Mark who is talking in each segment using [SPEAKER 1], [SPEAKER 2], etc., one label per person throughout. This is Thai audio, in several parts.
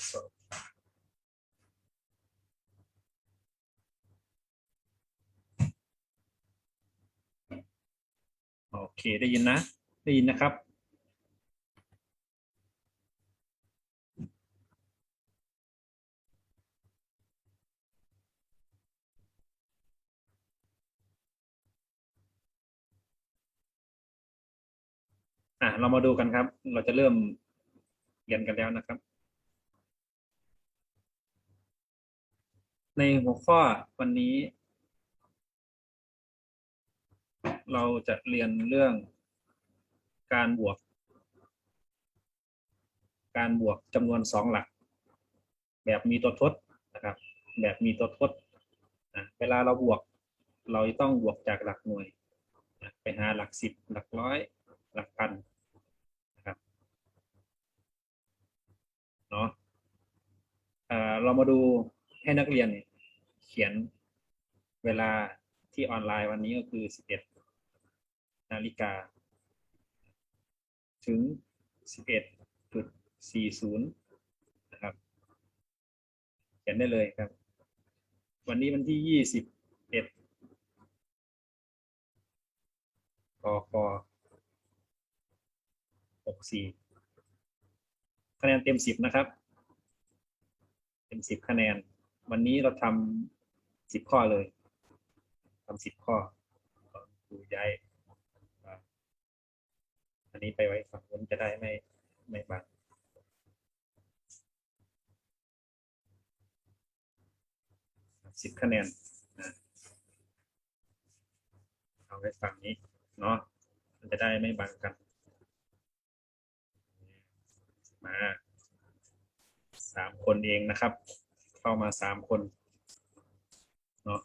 [SPEAKER 1] โอเคได้ยินนะ ได้ยินนะครับ อะเรามาดูกันครับ เราจะเริ่มเรียนกันแล้วนะครับ ในหัวข้อวันนี้ เราจะเรียนเรื่องการบวก การบวกจำนวนสองหลัก แบบมีตัวทดนะครับ แบบมีตัวทดอะเวลาเราบวก เราต้องบวกจากหลักหน่วยอะไปหาหลักสิบหลักร้อย หลักพันนะครับเนาะเอ่อเรามาดูให้นักเรียนเนี่ย เขียนเวลาที่ออนไลน์วันนี้ก็คือ 11 นาฬิกา ถึง 11.40 นะครับ เขียนได้เลยครับ วันนี้วันที่ 21กกหกสี่คะแนนเต็มสิบนะครับ เต็มสิบคะแนน วันนี้เราทำ สิบข้อเลยทำสิบข้อดูย้าย อันนี้ไปไว้ฝั่งนู้นจะได้ไม่ไม่บังสิบคะแนนนะเอาไว้ฝั่งนี้ เนาะมันจะได้ไม่บังกัน มาสามคนเองนะครับ เข้ามาสามคนเนาะ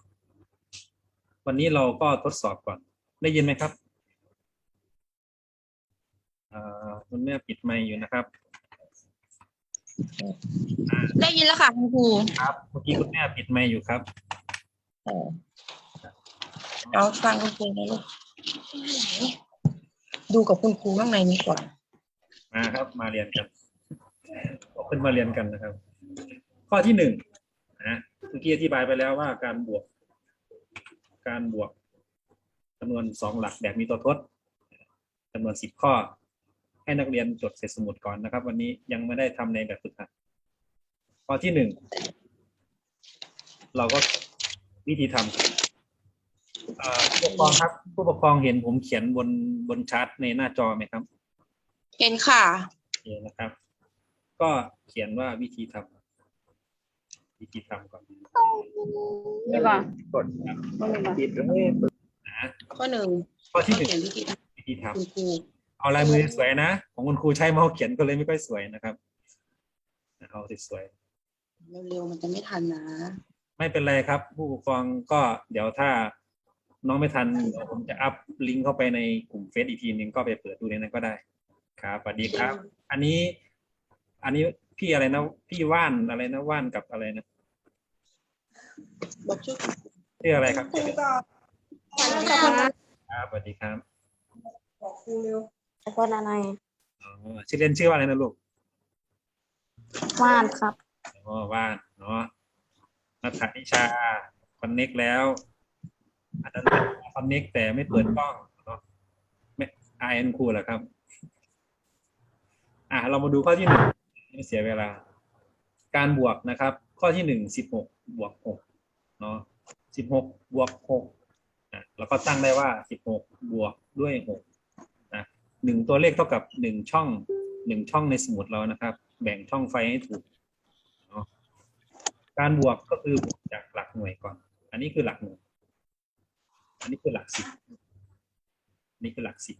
[SPEAKER 1] วันนี้เราก็ทดสอบก่อน ได้ยินไหมครับอ่าคุณแม่ปิดไมค์อยู่นะครับ
[SPEAKER 2] ได้ยินแล้วค่ะคุณครู
[SPEAKER 1] ครับเมื่อกี้คุณแม่ปิดไมค์อยู่ครับ
[SPEAKER 2] เออเอาฟังคุณครูนะลูกดูกับคุณครูข้างในนี้ก่อน
[SPEAKER 1] มาครับ มาเรียนกันออกขึ้นมาเรียนกันนะครับ ข้อที่หนึ่งนะเมื่อกี้อธิบายไปแล้วว่าการบวก การบวกจำนวนสองหลักแบบมีตัวทดจำนวนสิบข้อ ให้นักเรียนจดเสร็จสมุดก่อนนะครับ วันนี้ยังไม่ได้ทำในแบบฝึกหัดข้อที่หนึ่งเราก็วิธีทำเอ่อผู้ปกครองครับ ผู้ปกครองเห็นผมเขียนบนบนชาร์ตในหน้าจอไหมครับ
[SPEAKER 2] เห็นค่ะ
[SPEAKER 1] โอเคนะครับ ก็เขียนว่าวิธีทำ วิธีทำก่อน
[SPEAKER 3] นี่ก่อน
[SPEAKER 1] กดครับ
[SPEAKER 3] ต้องมีมา
[SPEAKER 1] ปิดเลยนะ
[SPEAKER 2] ข้อหนึ่ง
[SPEAKER 1] ข้อที่หนึ่ง
[SPEAKER 2] เขียนวิธีท
[SPEAKER 1] วิธีทำ
[SPEAKER 2] คุณครูำ
[SPEAKER 1] เอาลายมือสวยๆนะ ของคุณครูใช้เมาส์เขียนก็เลยไม่ค่อยสวยนะครับเอาสวย
[SPEAKER 2] เร็วๆมันจะไม่ทันนะ
[SPEAKER 1] ๆไม่เป็นไรครับ ผู้ปกครองก็เดี๋ยวถ้าน้องไม่ทันเดี๋ยวผมจะอัพลิงก์เข้าไปในกลุ่มเฟซอีกทีหนึ่งก็ไปเปิดดูในนั้นก็ได้ ครับสวัสดีครับ อันนี้ อันนี้พี่อะไรนะ พี่ว่านอะไรนะว่านกับอะไรนะ
[SPEAKER 2] บอกชื่อ
[SPEAKER 1] ชื่ออะไรครับ
[SPEAKER 2] ครูก่อน
[SPEAKER 1] ครับสวัสดีครับ
[SPEAKER 2] บอกครูเร็ว
[SPEAKER 3] คนอะไร
[SPEAKER 1] อ๋อชื่อเล่นชื่อว่าอะไรนะลูก
[SPEAKER 3] ว่านครับ
[SPEAKER 1] อ๋อว่านเนาะนัทธนิชาคอนเน็กแล้วอันนั้นคอนเน็กแต่ไม่เปิดกล้องเนาะไม่ไอเอ็นครูเหรอครับ อะเรามาดูข้อที่หนึ่งไม่เสียเวลา การบวกนะครับ ข้อที่หนึ่งสิบหกบวกหก เนาะสิบหกบวกหกอะแล้วก็ตั้งได้ว่าสิบหกบวกด้วยหกนะหนึ่งตัวเลขเท่ากับหนึ่งช่องหนึ่งช่องในสมุดเรานะครับ แบ่งช่องไฟให้ถูกเนาะการบวกก็คือบวกจากหลักหน่วยก่อน อันนี้คือหลักหน่วยอันนี้คือหลักสิบอันนี่คือหลักสิบ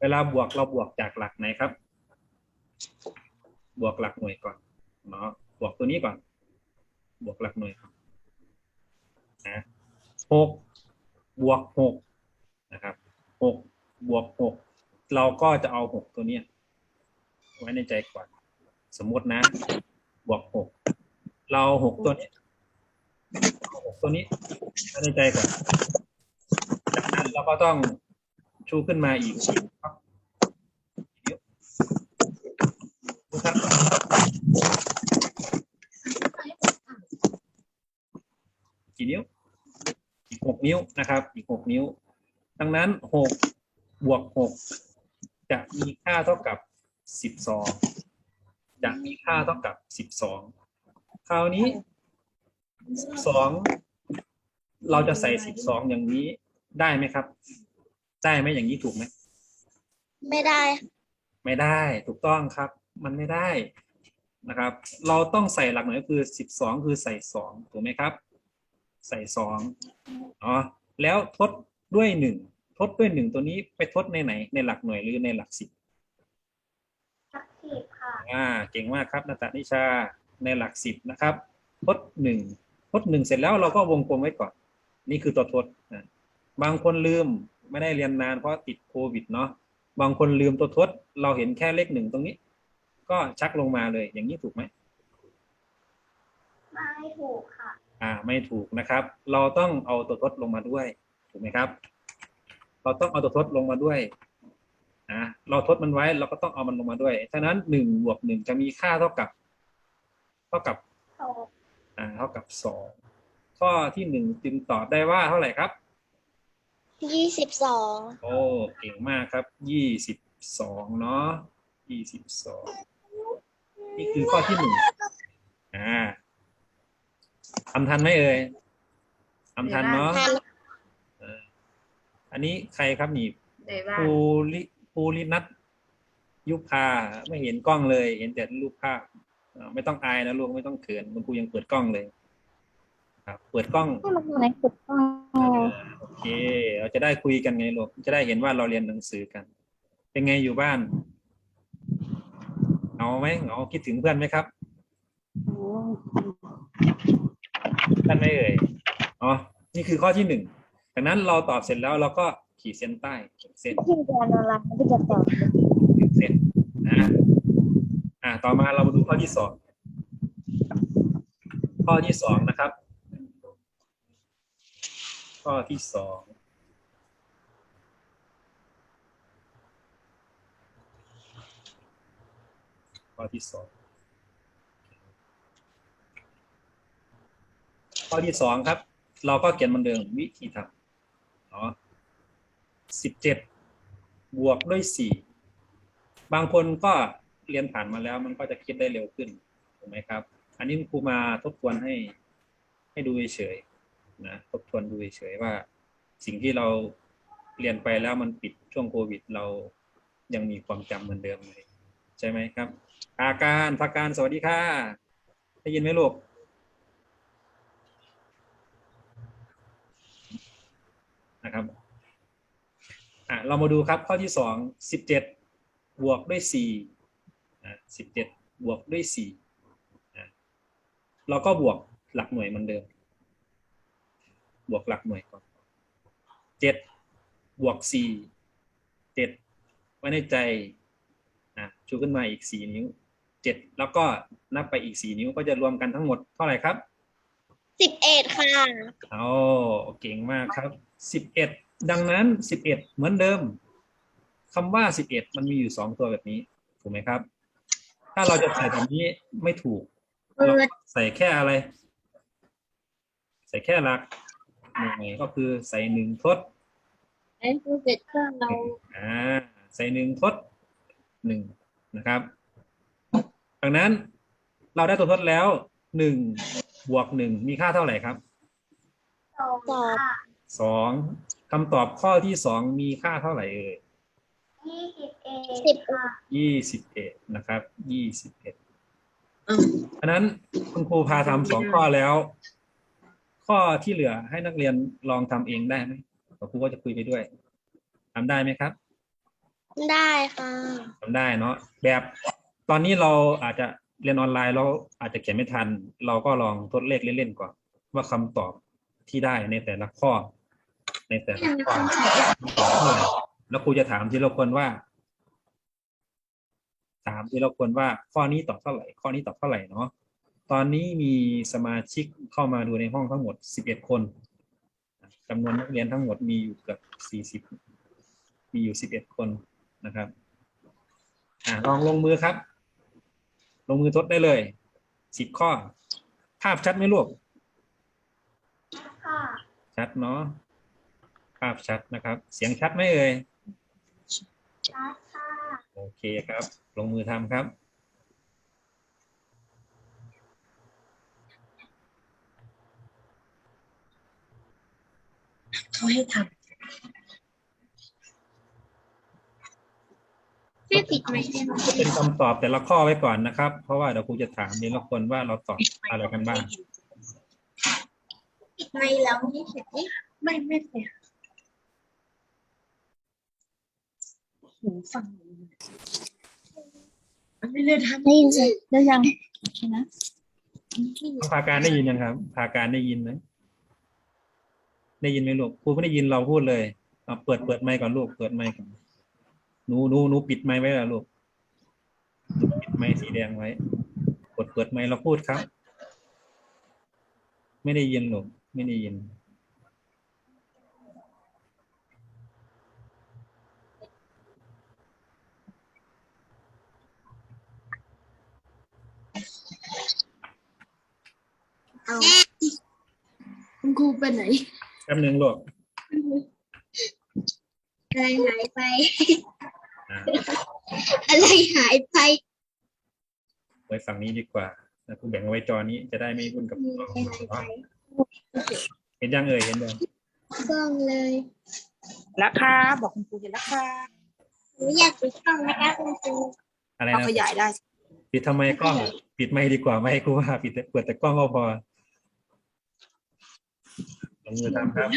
[SPEAKER 1] เวลาบวกเราบวกจากหลักไหนครับ บวกหลักหน่วยก่อนเนาะ บวกตัวนี้ก่อน บวกหลักหน่วยก่อนนะหกบวกหกนะครับหกบวกหกเราก็จะเอาหกตัวเนี้ยไว้ในใจก่อน สมมตินะ บวกหกเราหกตัวนี้หกตัวนี้ไว้ในใจก่อนจากนั้นเราก็ต้องชูขึ้นมาอีกครับดูครับ กี่นิ้ว อีกหกนิ้วนะครับ อีกหกนิ้ว ดังนั้นหกบวกหกจะมีค่าเท่ากับสิบสองจะมีค่าเท่ากับสิบสองคราวนี้สิบสองเราจะใส่สิบสองอย่างนี้ได้ไหมครับ ได้ไหมอย่างนี้ถูกไหม
[SPEAKER 3] ไม่ได้
[SPEAKER 1] ไม่ได้ถูกต้องครับ มันไม่ได้นะครับ เราต้องใส่หลักหน่วยก็คือสิบสองคือใส่สองถูกไหมครับ ใส่สองอ๋อแล้วทดด้วยหนึ่งทดด้วยหนึ่งตัวนี้ไปทดในไหน ในหลักหน่วยหรือในหลักสิบ
[SPEAKER 3] สักสิบค่ะ
[SPEAKER 1] อ่าเก่งมากครับนาตานิชาในหลักสิบนะครับทดหนึ่งทดหนึ่งเสร็จแล้วเราก็วงกลมไว้ก่อน นี่คือตัวทดนะบางคนลืมไม่ได้เรียนนานเพราะติดโควิดเนาะบางคนลืมตัวทด เราเห็นแค่เลขหนึ่งตรงนี้ ก็ชักลงมาเลยอย่างนี้ถูกไหม
[SPEAKER 3] ไม่ถูกค่ะ
[SPEAKER 1] อ่าไม่ถูกนะครับ เราต้องเอาตัวทดลงมาด้วยถูกไหมครับ เราต้องเอาตัวทดลงมาด้วยอ่าเราทดมันไว้เราก็ต้องเอามันลงมาด้วยฉะนั้นหนึ่งบวกหนึ่งจะมีค่าเท่ากับ เท่ากับ
[SPEAKER 3] สอง
[SPEAKER 1] อ่าเท่ากับสองข้อที่หนึ่งจึงตอบได้ว่าเท่าไหร่ครับ
[SPEAKER 3] ยี่สิบสอง
[SPEAKER 1] โอ้เก่งมากครับยี่สิบสองเนาะยี่สิบสองนี่คือข้อที่หนึ่งอ่า ทำทันไหมเอ่ยทำทันเนาะ
[SPEAKER 3] ทัน
[SPEAKER 1] เอออันนี้ใครครับนี่
[SPEAKER 2] เดี๋ยวว่า
[SPEAKER 1] ภูริภูรินัทยุพาไม่เห็นกล้องเลย เห็นแต่รูปภาพอ่าไม่ต้องอายนะลูกไม่ต้องเขินคุณครูยังเปิดกล้องเลย ครับ เปิดกล้อง
[SPEAKER 3] ให้มันอยู่ในจุดต้อง
[SPEAKER 1] อ่าโอเค เราจะได้คุยกันไงลูกจะได้เห็นว่าเราเรียนหนังสือกัน เป็นไงอยู่บ้านเหงาไหมเหงาคิดถึงเพื่อนไหมครับ เพื่อนไหมเอ่ยอ๋อนี่คือข้อที่หนึ่งดังนั้นเราตอบเสร็จแล้วเราก็ขีดเส้นใต้ขีดเส้น
[SPEAKER 3] ที่เรียนอะไรมันก็จะตอบ
[SPEAKER 1] ขีดเส้นนะอ่าต่อมาเรามาดูข้อที่สองข้อที่สองนะครับ ข้อที่สองข้อที่สอง ข้อที่สองครับ เราก็เขียนเหมันเดิมวิธีทำเนาะสิบเจ็ดบวกด้วยสี่บางคนก็เรียนผ่านมาแล้ว มันก็จะคิดได้เร็วขึ้นถูกไหมครับ อันนี้ครูมาทบทวนให้ให้ดูเฉยนะทบทวนดูเฉยว่า สิ่งที่เราเรียนไปแล้วมันปิดช่วงโควิด เรายังมีความจำเหมือนเดิมเลยใช่ไหมครับ อาการพักการสวัสดีค่ะได้ยินไหมลูก นะครับอะเรามาดูครับข้อที่สองสิบเจ็ดบวกด้วยสี่อะสิบเจ็ดบวกด้วยสี่อะเราก็บวกหลักหน่วยเหมือนเดิม บวกหลักหน่วยก่อนเจ็ดบวกสี่เจ็ดไว้ในใจอะชูขึ้นมาอีกสี่นิ้วเจ็ดแล้วก็นับไปอีกสี่นิ้วก็จะรวมกันทั้งหมดเท่าไหร่ครับ
[SPEAKER 3] สิบเอ็ดค่ะ
[SPEAKER 1] เอาเก่งมากครับสิบเอ็ดดังนั้นสิบเอ็ดเหมือนเดิมคำว่าสิบเอ็ดมันมีอยู่สองตัวแบบนี้ ถูกไหมครับ ถ้าเราจะใส่แบบนี้ไม่ถูกเราใส่แค่อะไร ใส่แค่หลักหน่วยก็คือใส่หนึ่งทด
[SPEAKER 3] ไอ้คือเสร็จเครื่องเรา
[SPEAKER 1] อ่าใส่หนึ่งทดหนึ่งนะครับ ดังนั้นเราได้ตัวทดแล้วหนึ่ง บวกหนึ่งมีค่าเท่าไหร่ครับ
[SPEAKER 3] สอง
[SPEAKER 1] สองคำตอบข้อที่สองมีค่าเท่าไหร่เอ่ย
[SPEAKER 3] ยี่สิบเอ็ดสิบค่ะ
[SPEAKER 1] ยี่สิบเอ็ดนะครับยี่สิบเอ็ดเพราะนั้นคุณครูพาทำสองข้อแล้ว ข้อที่เหลือให้นักเรียนลองทำเองได้ไหมเดี๋ยวครูก็จะคุยไปด้วยทำได้ไหมครับ
[SPEAKER 3] ได้ค่ะ
[SPEAKER 1] ทำได้เนาะแบบตอนนี้เราอาจจะ เรียนออนไลน์เราอาจจะเขียนไม่ทัน เราก็ลองทดเลขเล่นๆก่อน ว่าคำตอบที่ได้ในแต่ละข้อ ในแต่ละข้อคำตอแล้วครูจะถามทีละคนว่า ถามทีละคนว่า ข้อนี้ตอบเท่าไหร่ ข้อนี้ตอบเท่าไหร่เนาะตอนนี้มีสมาชิกเข้ามาดูในห้องทั้งหมด11คนจำนวนนักเรียนทั้งหมดมีอยู่เกือบ40มีอยู่11คนนะครับ อ่าลองลงมือครับ งมือทดได้เลยสิบข้อ ภาพชัดไหมลูก
[SPEAKER 4] ค่ะ
[SPEAKER 1] ชัดเนาะภาพชัดนะครับ เสียงชัดไหมเอ่ย
[SPEAKER 4] ชัดค่ะ
[SPEAKER 1] โอเคครับ ลงมือทำครับ
[SPEAKER 5] เขาให้ท
[SPEAKER 4] ไม่ปิด ไหมค์ได้ไหม
[SPEAKER 1] เป็นคำตอบแต่ละข้อไว้ก่อนนะครับ เพราะว่าเดี๋ยวครูจะถามทีละคนว่าเราตอบอะไรกันบ้าง
[SPEAKER 4] ปิดไมค์แล้วไม่เห็นไหมำ
[SPEAKER 5] ไม่ไม่เป็นหูฟังมันไม่ได้ทำ
[SPEAKER 4] ได้ยินเสียง
[SPEAKER 5] ได้ยังโอเคนะ
[SPEAKER 1] พาการได้ยินยังครับพาการได้ยินไหมได้ยินไหมลูกครูไม่ได้ยินเราพูดเลยเอาเปิดเปิดไมค์ก่อนลูกเปิดไมค์ก่อน หนูหนูหนูปิดไมค์ไว้แล้วลูกหนูปิดไมค์สีแดงไว้กดเปิดไมค์เราพูดครับ ไม่ได้ยินลูกไม่ได้ยิน
[SPEAKER 4] เอาคุณครูไปไหน
[SPEAKER 1] แป๊บหนึ่งลูก
[SPEAKER 4] อะไรหายไป
[SPEAKER 1] อ่า
[SPEAKER 4] อะไรหายไป
[SPEAKER 1] ไว้ฝั่งนี้ดีกว่าแล้วครูแบ่งเอาไว้จอนี้จะได้ไม่วุ่นกับ
[SPEAKER 4] มี
[SPEAKER 1] เรา
[SPEAKER 4] อะไรหายไป
[SPEAKER 1] เห็นยังเอ่ยเห็นยัง
[SPEAKER 4] กล้องเลย
[SPEAKER 5] แล้วค่ะบอกคุณครูเห็นแล้วค่ะ
[SPEAKER 4] หนูอยากปิดกล้องนะคะคุณครู
[SPEAKER 1] อะไร
[SPEAKER 5] เรา
[SPEAKER 1] นะ
[SPEAKER 5] ขยายได้
[SPEAKER 1] ปิดทำไมกล้อง ปิดไม่ดีกว่าไม่ให้ครูว่าปิดแต่เปิดแต่กล้องก็พอลงมือทำครับ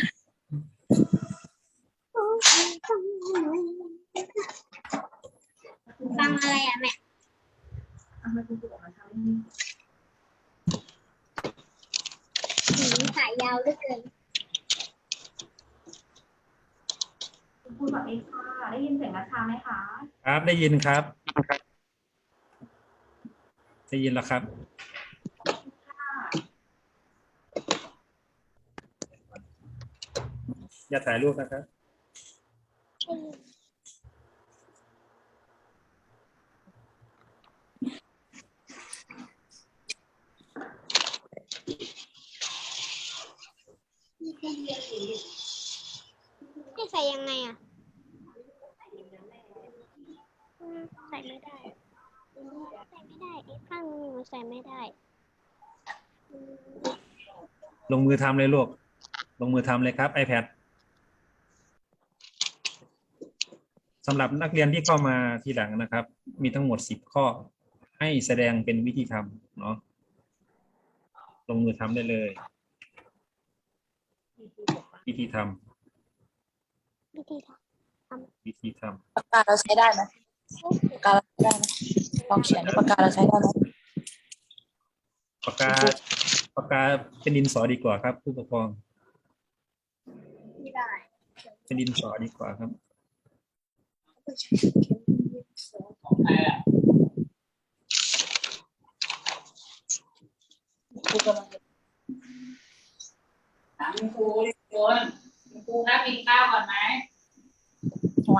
[SPEAKER 4] ฟังอะไรอะแม่หืมสายยาวเหลือเกิน
[SPEAKER 2] คุณครูสวัสดีค่ะ ได้ยินเสียงนัชชาไหมคะ
[SPEAKER 1] ครับได้ยินครับ ได้ยินแล้วครับ อย่าถ่ายรูปนะครับ
[SPEAKER 4] ให้ใส่ยังไงอะ ใส่ไม่ได้ ใส่ไม่ได้อีกข้างหนึงหนูใส่ไม่ได้
[SPEAKER 1] ลงมือทำเลยลูก ลงมือทำเลยครับ iPad สำหรับนักเรียนที่เข้ามาทีหลังนะครับ มีทั้งหมดสิบข้อ ให้แสดงเป็นวิธีทำเนาะลงมือทำได้เลย วิธีทำ
[SPEAKER 4] วิธีท
[SPEAKER 1] วิธีท
[SPEAKER 5] ปากกาเราใช้ได้ไหมปากกาเราใช้ได้ไหมลองเขียนด้วยปากกาเราใช้ได้ไหมำ
[SPEAKER 1] ปากกาปากกาเป็นดินสอดีกว่าครับ ผู้ปกครองำ
[SPEAKER 4] ไม่ได้
[SPEAKER 1] เป็นดินสอดีกว่าครับ
[SPEAKER 5] ครูกำลัง
[SPEAKER 6] ถามคุณครูดิคุณคุณครูครับกินข้าวก่อนไหม
[SPEAKER 5] ทำไม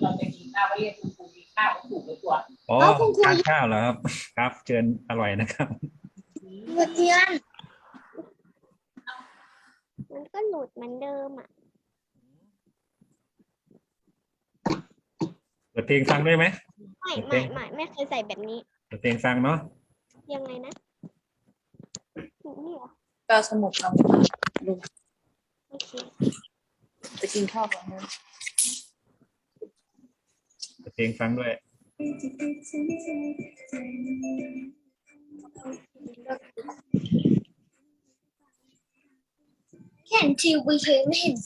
[SPEAKER 6] เราจะกินข้าวก็เรียกคุณครูกินข้าวก็ถูกไปตรวจ
[SPEAKER 1] อ๋อทานข้าวเหรอครับ ครับเชิญอร่อยนะครับ
[SPEAKER 4] หลุดเทียนมันก็หลุดเหมือนเดิมอะ
[SPEAKER 1] เปิดเพลงฟังด้วยไหม
[SPEAKER 4] ไม่
[SPEAKER 1] โอเค
[SPEAKER 4] ไม่ไม่ไม่เคยใส่แบบนี้
[SPEAKER 1] เปิดเพลงฟังเนาะ
[SPEAKER 4] ยังไงนะนี่เหรอ
[SPEAKER 5] ก็สมุกเรา
[SPEAKER 4] โอเค
[SPEAKER 5] จะกินข้าวก่อนนะ
[SPEAKER 1] เปิดเพลงฟังด้วย
[SPEAKER 4] เห็นทีวีเคยไม่เห็น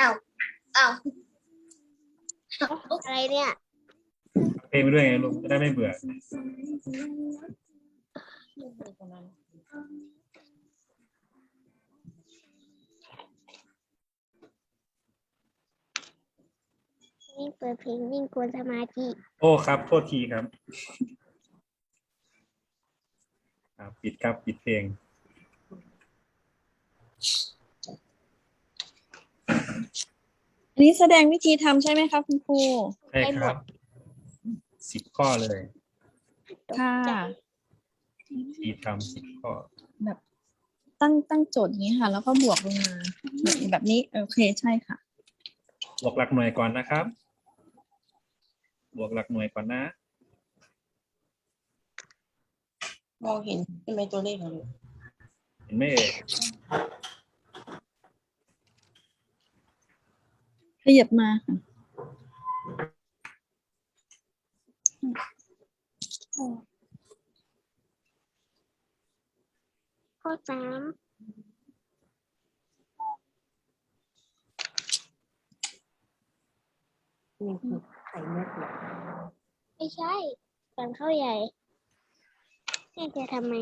[SPEAKER 4] อ้าวอ้าวอะไรเนี่ย
[SPEAKER 1] เพลงไปด้วยไงลูกจะได้ไม่เบื่อ
[SPEAKER 4] ยิ่งเปิดเพลงยิ่งกวนสมาธิ
[SPEAKER 1] โอ้ครับโทษทีครับครับปิดครับปิดเพลง
[SPEAKER 2] อันนี้แสดงวิธีทำใช่ไหมคะคุณครู
[SPEAKER 1] ใช่ครับ สิบข้อเลย
[SPEAKER 2] ค่ะ
[SPEAKER 1] ที่ทำสิบข้อ
[SPEAKER 2] แบบตั้งตั้งโจทย์อย่างนี้ค่ะ แล้วก็บวกลงมาแบบแบบนี้ โอเคใช่ค่ะ
[SPEAKER 1] บวกหลักหน่วยก่อนนะครับ บวกหลักหน่วยก่อนนะ
[SPEAKER 2] มองเห็นใช่ไหมตัวเลขของลูก
[SPEAKER 1] เห็นไหมเอ่ย
[SPEAKER 2] ขยับมาค่ะ
[SPEAKER 3] ข้อสาม
[SPEAKER 2] นี่คือไข่เม็ดเหรอ
[SPEAKER 3] ไม่ใช่ก่อนเข้าใหญ่แม่จะทำไม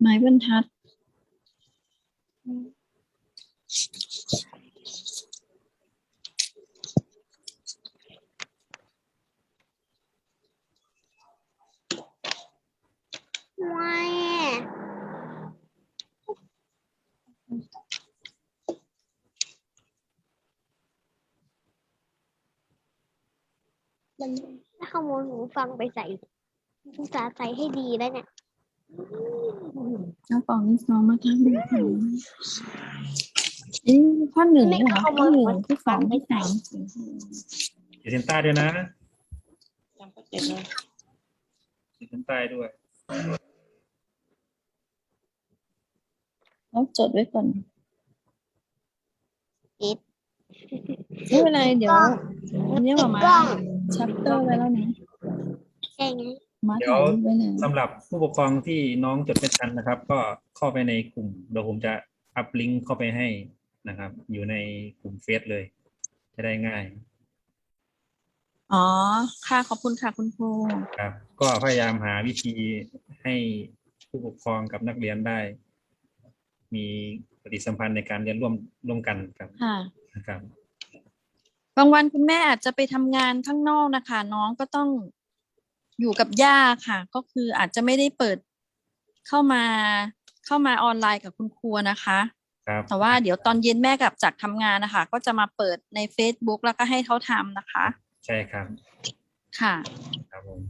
[SPEAKER 2] ไม้บรรทัด
[SPEAKER 3] ไม่มันถ้าขโมยหูฟังไปใส่อุตส่าใส่ให้ดีแล้วเนี่ย
[SPEAKER 2] เอาปองนี่ซ้อมมาทั้งหนึ่งนี่ข้อหนึ่งนี่เหรอข้อหนึ่งที่สองที่สามสี่ห้า
[SPEAKER 1] ขีดเส้นใต้ด้วยนะ
[SPEAKER 2] จำก็เจ็ดเลย
[SPEAKER 1] ขีดเส้นใต้ด้วย
[SPEAKER 2] แล้วจดไว้ก่อน
[SPEAKER 3] ปิด
[SPEAKER 2] ไม่เป็นไรเดี๋ยววันนี้หมามา
[SPEAKER 3] ปิดกล้อง
[SPEAKER 2] ชัปเตอร์ไว้แล้วนะ
[SPEAKER 3] ใช่ไง
[SPEAKER 2] มาถ่ายรูปไว้เลย
[SPEAKER 1] สำหรับผู้ปกครองที่น้องจดไม่ทันนะครับ ก็เข้าไปในกลุ่มเดี๋ยวผมจะอัพลิงก์เข้าไปให้นะครับ อยู่ในกลุ่มเฟซเลย จะได้ง่าย
[SPEAKER 2] อ๋อ ค่ะ ขอบคุณค่ะคุณครู
[SPEAKER 1] ครับ ก็พยายามหาวิธีให้ผู้ปกครองกับนักเรียนได้ มีปฏิสัมพันธ์ในการเรียนร่วมร่วมกันครับ
[SPEAKER 2] ค่ะ
[SPEAKER 1] นะครับ
[SPEAKER 2] บางวันคุณแม่อาจจะไปทำงานข้างนอกนะคะ น้องก็ต้อง อยู่กับย่าค่ะ ก็คืออาจจะไม่ได้เปิดเข้ามาเข้ามาออนไลน์กับคุณครูนะคะ
[SPEAKER 1] ครับ
[SPEAKER 2] แต่ว่าเดี๋ยวตอนเย็นแม่กลับจากทำงานนะคะ ก็จะมาเปิดใน Facebook แล้วก็ให้เขาทำนะคะ
[SPEAKER 1] ใช่ครับ
[SPEAKER 2] ค่ะ
[SPEAKER 1] ครับผม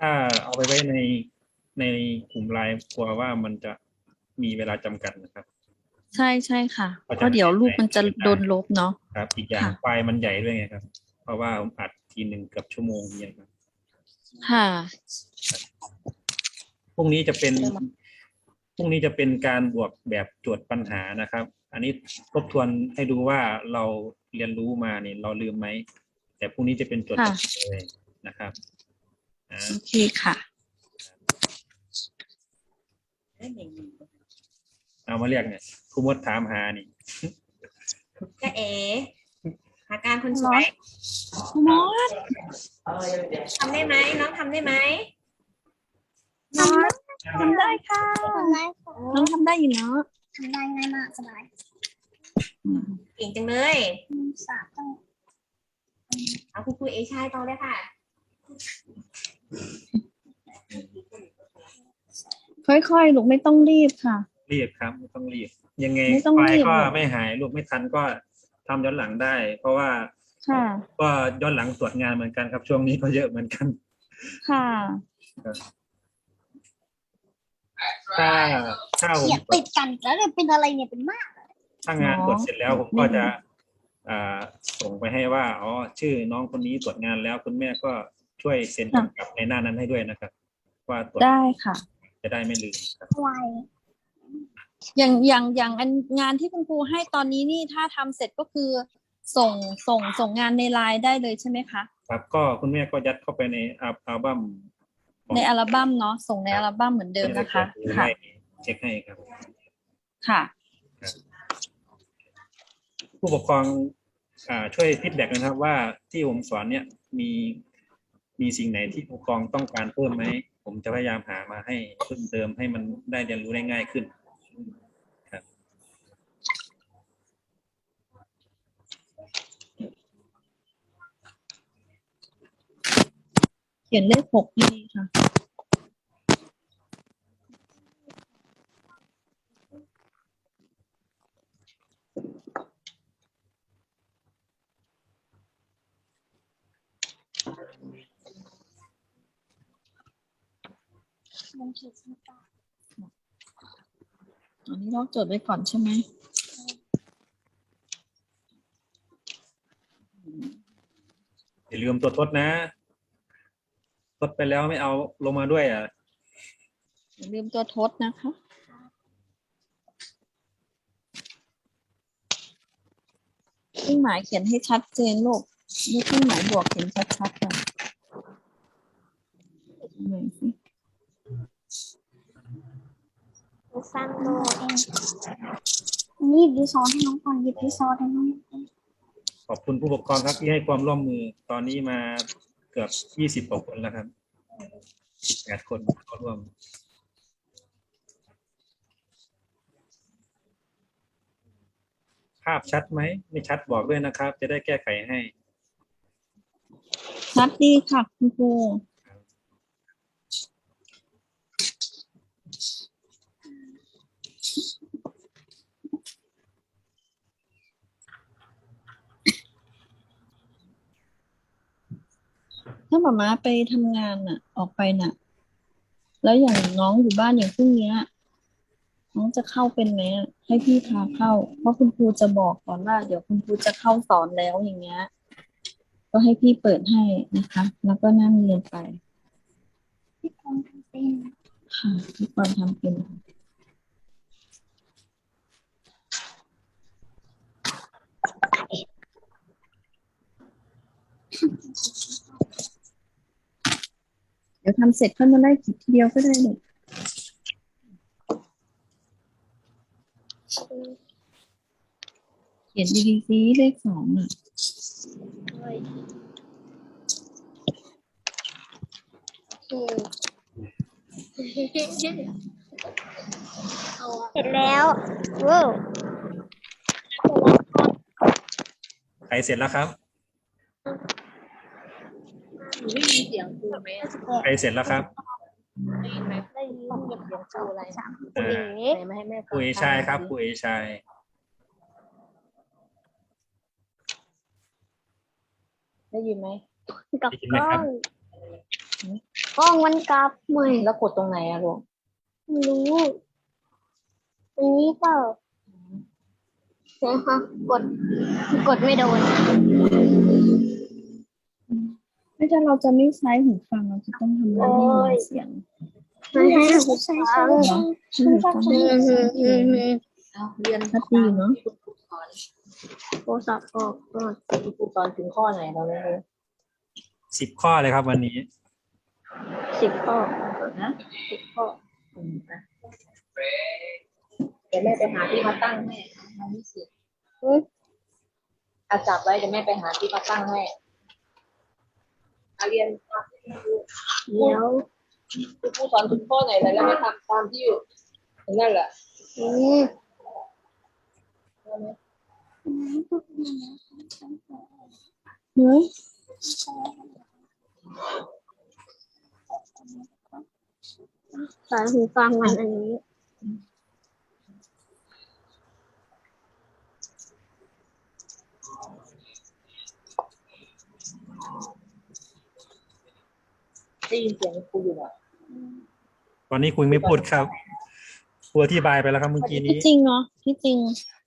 [SPEAKER 1] ถ้าเอาไปไว้ในในกลุ่มไลน์กลัวว่ามันจะมีเวลาจำกัดนะครับ
[SPEAKER 2] ใช่ใช่ค่ะ
[SPEAKER 1] ก็จะ
[SPEAKER 2] เพราะเดี๋ยวลูกมันจะโดนลบเนาะ
[SPEAKER 1] ครับ อีกอย่าง
[SPEAKER 2] ค่ะ
[SPEAKER 1] ไฟล์มันใหญ่ด้วยไงครับ เพราะว่าผมอัดทีหนึ่งเกือบชั่วโมงเนี่ยครับ
[SPEAKER 2] ค่ะ
[SPEAKER 1] พรุ่งนี้จะเป็นพรุ่งนี้จะเป็นการบวกแบบโจทย์ปัญหานะครับ อันนี้ทบทวนให้ดูว่าเราเรียนรู้มาเนี่ยเราลืมไหม แต่พรุ่งนี้จะเป็นโจทย์ปัญหาเลยนะครับอ่า
[SPEAKER 2] โอเคค่ะ
[SPEAKER 1] เอามาเรียกเนี่ยครูมดถามหานี่
[SPEAKER 7] จะเอ๋ หาการคนสวย
[SPEAKER 2] คุณมอส
[SPEAKER 7] ทำได้ไหมน้องทำได้ไหม
[SPEAKER 2] น้องทำได้ค่ะ
[SPEAKER 3] ทำได้ค่ะ
[SPEAKER 2] น้องทำได้อยู่เนาะ
[SPEAKER 3] ทำได้ง่ายมากสบาย
[SPEAKER 7] เก่งจังเลย
[SPEAKER 3] สามต้อง
[SPEAKER 7] เอาคุณครูเอชายต่อเลยค่ะ
[SPEAKER 2] ค่อยๆลูกไม่ต้องรีบค่ะ
[SPEAKER 1] รีบครับไม่ต้องรีบ ยังไง
[SPEAKER 2] ไม่ต้อง
[SPEAKER 1] ไฟ
[SPEAKER 2] รี
[SPEAKER 1] ล์
[SPEAKER 2] บ
[SPEAKER 1] ก็
[SPEAKER 2] หรอก
[SPEAKER 1] ไม่หายลูกไม่ทันก็ ทำย้อนหลังได้ เพราะว่า
[SPEAKER 2] ค่ะ
[SPEAKER 1] ก็ย้อนหลังตรวจงานเหมือนกันครับ ช่วงนี้ก็เยอะเหมือนกัน
[SPEAKER 2] ค่ะ
[SPEAKER 1] ถ้าถ้าผม
[SPEAKER 3] เขียนติดกันแล้วเนี่ยเป็นอะไรเนี่ยเป็นมาก
[SPEAKER 1] ถ้างาน
[SPEAKER 2] อ๋อ
[SPEAKER 1] ตรวจเสร็จแล้วผมก็จะอ่าส่งไปให้ว่าอ๋อชื่อน้องคนนี้ตรวจงานแล้วคุณแม่ก็ช่วยเซ็นกำกับในหน้านั้นให้ด้วยนะครับ ว่าตรวจ
[SPEAKER 2] ได้ค่ะ
[SPEAKER 3] Dạ.
[SPEAKER 1] จะได้ไม่ลืมครับ
[SPEAKER 3] ไว
[SPEAKER 2] อย่างอย่างอย่างอันงานที่คุณครูให้ตอนนี้นี่ถ้าทำเสร็จก็คือส่งส่งส่งงานในไลน์ได้เลยใช่ไหมคะ
[SPEAKER 1] ครับ ก็คุณแม่ก็ยัดเข้าไปในอัลอัลบั้มของ
[SPEAKER 2] ในอัลบั้มเนาะส่งในอัลบั้มเหมือนเดิมนะคะ
[SPEAKER 1] ให้
[SPEAKER 2] ค่ะ
[SPEAKER 1] เช็คให้ครับ
[SPEAKER 2] ค่ะ
[SPEAKER 1] ผู้ปกครองอ่าช่วยฟีดแบ็กนะครับว่าที่ผมสอนเนี่ยมีมีสิ่งไหนที่ผู้ปกครองต้องการเพิ่มไหม ผมจะพยายามหามาให้เพิ่มเติมให้มันได้เรียนรู้ได้ง่ายขึ้นครับ
[SPEAKER 2] เขียนเลขหกดีค่ะ
[SPEAKER 3] มันคิดไม่ได้
[SPEAKER 2] อันนี้เราจดไว้ก่อนใช่ไหม
[SPEAKER 1] อย่าลืมตัวทดนะทดไปแล้วไม่เอาลงมาด้วยอะ
[SPEAKER 2] อย่าลืมตัวทดนะคะเครื่องหมายเขียนให้ชัดเจนลูกดูเครื่องหมายบวกเขียนชัดๆก่อนไหนสิ
[SPEAKER 3] หนู ฟังโมเองนี่หยิบดิซอให้น้องก่อนหยิบดิซอให้น้อง
[SPEAKER 1] ขอบคุณผู้ปกครองครับที่ให้ความร่วมมือตอนนี้มาเกือบยี่สิบกว่าคนแล้วครับแปดคนเข้าร่วมภาพชัดไหมไม่ชัดบอกด้วยนะครับ จะได้แก้ไขให้
[SPEAKER 2] ชัดดีค่ะคุณครู ถ้าหมาม้าไปทำงานน่ะ ออกไปน่ะ แล้วอย่างน้องอยู่บ้านอย่างพรุ่งเนี้ยน้องจะเข้าเป็นไหมอะให้พี่พาเข้า เพราะคุณครูจะบอกก่อนว่าเดี๋ยวคุณครูจะเข้าสอนแล้วอย่างเงี้ย ก็ให้พี่เปิดให้นะคะ แล้วก็นั่งเรียนไป
[SPEAKER 3] พี่กองทำเป็น
[SPEAKER 2] ค่ะพี่ปอนทำเป็นค่ะเดี๋ยวทำเสร็จค่อยมาไล่ขีดทีเดียวก็ได้เลยเขียนดีๆซิเลขสองอะ
[SPEAKER 3] เสร็จแล้วว้าว
[SPEAKER 1] ใครเสร็จแล้วครับ
[SPEAKER 8] ได้ยินเสียงครูไหมอะ
[SPEAKER 1] ใครเสร็จแล้วครับ
[SPEAKER 8] ได้ยินไหม
[SPEAKER 3] ได้ยิน
[SPEAKER 8] ต้องเก็บเสียงครูอะไร
[SPEAKER 3] สาม
[SPEAKER 1] อ่า
[SPEAKER 3] เอ๋
[SPEAKER 8] ไหนมาให้แม่ฟัง
[SPEAKER 1] ครูเอชายครับครูเอชาย
[SPEAKER 8] ได้ยินไหม
[SPEAKER 3] กับ
[SPEAKER 1] ได้ยินไหม
[SPEAKER 3] กล้
[SPEAKER 1] ค
[SPEAKER 3] อ
[SPEAKER 1] รับ
[SPEAKER 3] งกล้องมันกลับไม่
[SPEAKER 8] แล้วกดตรงไหนอะลูก
[SPEAKER 3] ไม่รู้อันนี้เปล่าใช่ค่ะกดกดไม่โดน
[SPEAKER 2] ไม่ใช่เราจะไม่ใช้หูฟังเราจะต้องทำหน้าที่หาเสียง
[SPEAKER 3] ไม่ให้ผู้ชายฟัง
[SPEAKER 2] เหรอใช่หูฟัง
[SPEAKER 3] อืมอืมอืมอืม
[SPEAKER 8] เอาเรียน
[SPEAKER 2] ชัดดีเนอะ
[SPEAKER 8] ที่คุณครูสอน
[SPEAKER 3] โทรศัพท์ออกก่อน
[SPEAKER 8] คุณครูสอนถึงข้อไหนเราไม่รู้
[SPEAKER 1] สิบข้อเลยครับวันนี้
[SPEAKER 3] สิบข้อ
[SPEAKER 8] นะสิบข้ออืมอะเดี๋ยวแม่ไปหาที่มาตั้งให้มันไม่เสร็จ
[SPEAKER 3] อืม
[SPEAKER 8] เอาจับไว้เดี๋ยวแม่ไปหาที่มาตั้งให้ เอาเรียน
[SPEAKER 3] เดี๋ยว
[SPEAKER 8] คุณครูสอนถึงข้อไหนแล้วแล้วไม่ทำตามที่อยู่นั่นแหละ
[SPEAKER 3] อืม
[SPEAKER 2] เฮ้ย
[SPEAKER 3] สายหูฟังอะอันนี้
[SPEAKER 8] ได้ยินเสียงครูอยู่อะ
[SPEAKER 1] ตอนนี้คุยไม่พูดครับครูอธิบายไปแล้วครับเมื่อกี้
[SPEAKER 2] ที่
[SPEAKER 1] นี้
[SPEAKER 2] จริงเนาะที่จริง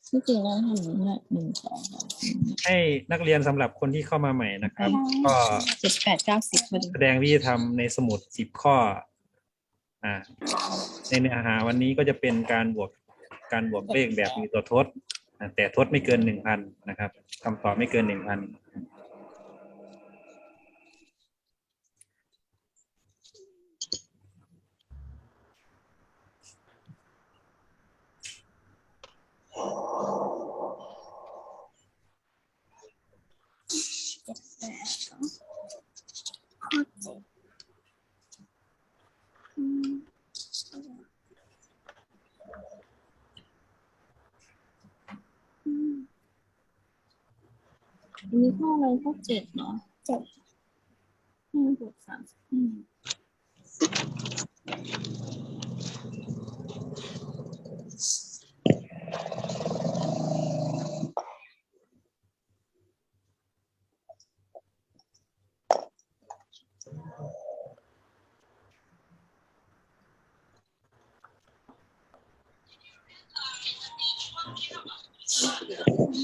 [SPEAKER 2] ที่จริงเราทำอย่างนี้แหละหนึ่งสองสามสี่
[SPEAKER 1] ให้นักเรียนสำหรับคนที่เข้ามาใหม่นะครับ ก็
[SPEAKER 2] เจ็ดแปดเก้าสิบพอดี
[SPEAKER 1] แสดงวิธีทำในสมุดสิบข้อ อ่า ในเนื้อหาวันนี้ก็จะเป็นการบวกการบวกเลขแบบมีตัวทดอ่าแต่ทดไม่เกินหนึ่งพันนะครับคำตอบไม่เกินหนึ่งพัน
[SPEAKER 3] ข้อเจ็ดอืมอืม
[SPEAKER 2] อันนี้ข้ออะไรข้อเจ็ดเนาะ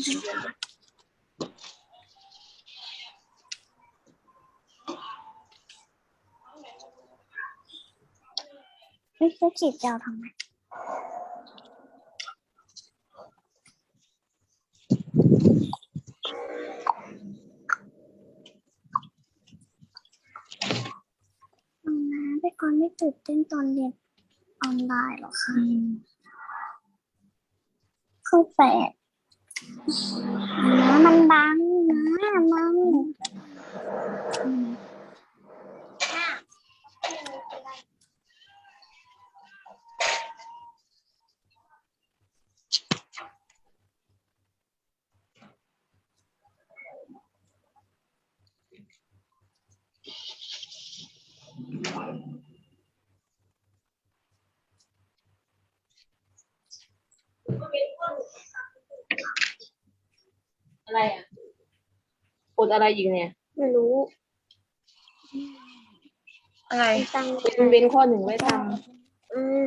[SPEAKER 3] เจ็ด
[SPEAKER 2] ห้าบวกสามสิบห้า
[SPEAKER 3] ทำไมพี่ก่อนไม่ตื่นเต้นตอนเรียนออนไลน์หรอคะข้าแปด นะมันบังนะมัน
[SPEAKER 8] อะไรอะกดอะไรอีกเนี่ย
[SPEAKER 3] ไม่รู้
[SPEAKER 8] อะไร
[SPEAKER 3] ตั้ง
[SPEAKER 8] เป็นเว้นข้อหนึ่งไม่ท
[SPEAKER 3] เออ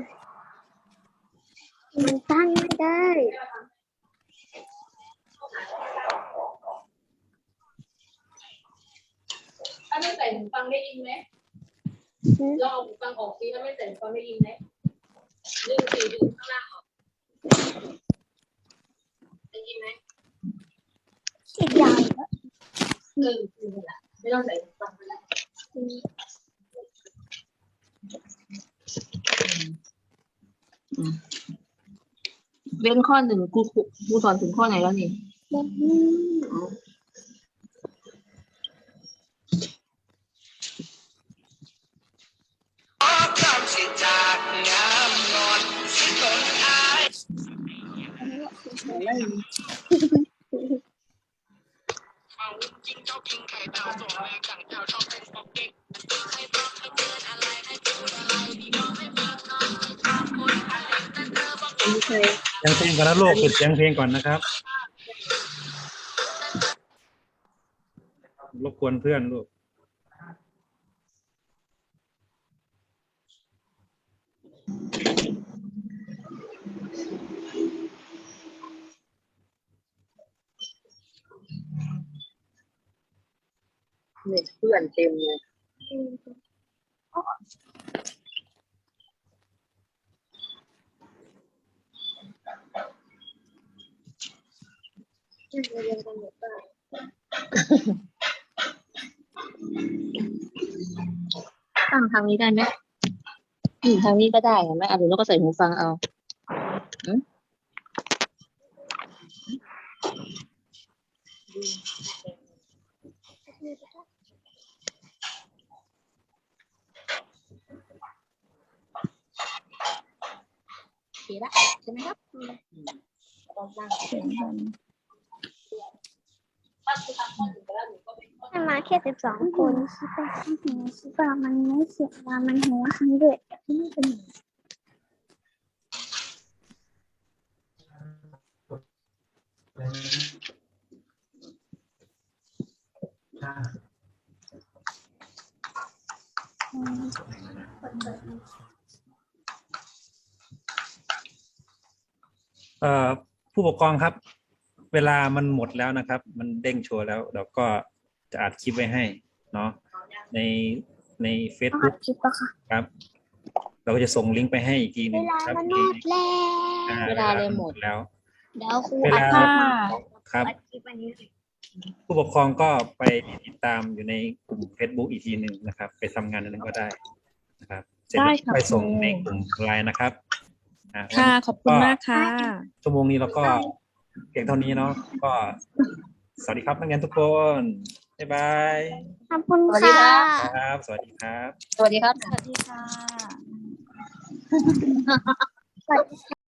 [SPEAKER 3] มันตั้งไม่ได้ำ
[SPEAKER 8] ถ้าไม่ใส่หูฟังได้ยินไหมลองเอาหูฟังออกซิถ้าไม่ใส่หูฟังได้ยินไหมดึงสี่ดึงข้างล่างออกได้ยินไหม
[SPEAKER 3] อีกอย่างแล้ว
[SPEAKER 8] เออคือนั่นแหละไม่ต้องใส่หูฟังก็ได้เว้นข้อหนึ่งครูครูสอนถึงข้อไหนแล้วนี่
[SPEAKER 1] ก่อนนะลูกปิดเสียงเพลงก่อนนะครับรบกวนเพื่อนลูก
[SPEAKER 8] เน็ตเพื่อนเต็มเลย ตั้งทางนี้ได้ไหมอืมทางนี้ก็ได้เห็นไหมอะเดี๋ยวเราก็ใส่หูฟังเอาอืมโอเคละใช่ไหมครับอืมต้องตั้ง
[SPEAKER 2] เสียงดัง
[SPEAKER 8] ถ้าคุณทำข้อหนึ่งไปแล้วหนูก็ไปข้อ
[SPEAKER 3] ให้มาแค่สิบสองคนคิดว่าคิดว่ามันไม่เสียว่ามันหัวฮันเดรดไม่เป็น
[SPEAKER 1] เอ่อผู้ปกครองครับ เวลามันหมดแล้วนะครับ มันเด้งโชว์แล้วเราก็จะอัดคลิปไว้ให้เนาะในใน
[SPEAKER 3] ต้องอั
[SPEAKER 1] Facebook
[SPEAKER 3] ดคลิปอะค่ะ
[SPEAKER 1] ครับ เราก็จะส่งลิงก์ไปให้อีกทีห
[SPEAKER 3] เว
[SPEAKER 1] นึง
[SPEAKER 3] ลา
[SPEAKER 1] ครับ
[SPEAKER 3] มันหมดแล้ว
[SPEAKER 1] อ่
[SPEAKER 8] เวลาเลยหมด
[SPEAKER 1] แล้ว
[SPEAKER 3] เดี๋ยวครู
[SPEAKER 1] เว
[SPEAKER 3] อัด
[SPEAKER 1] ลา
[SPEAKER 3] คลิปมา
[SPEAKER 1] ครับ
[SPEAKER 3] อัดคลิปอันนี้
[SPEAKER 1] ผู้ปกครองก็ไปติดตามอยู่ในกลุ่ม Facebook อีกทีหนึ่งนะครับ ไปทำงานในนั้นก็ได้นะครับเสร็จ
[SPEAKER 2] ได้
[SPEAKER 1] แล้ว
[SPEAKER 2] ค่ะ
[SPEAKER 1] ไปส่ง
[SPEAKER 2] ครู
[SPEAKER 1] ในกลุ่มไลน์นะครับอ่า
[SPEAKER 2] ค่ะขอบคุณมากค่ะ
[SPEAKER 1] ชั่วโมงนี้เราก็ เพียงเท่านี้เนาะก็สวัสดีครับนักเรียนทุกคน บ๊ายบาย
[SPEAKER 3] ขอบคุณ
[SPEAKER 8] สวัสดี
[SPEAKER 3] ค่ะ
[SPEAKER 8] ครับ
[SPEAKER 1] ครับ สวัสดีครับ
[SPEAKER 8] สวัสดีครับ
[SPEAKER 2] สวัสดีค่ะ
[SPEAKER 3] สวัสดีค่ะ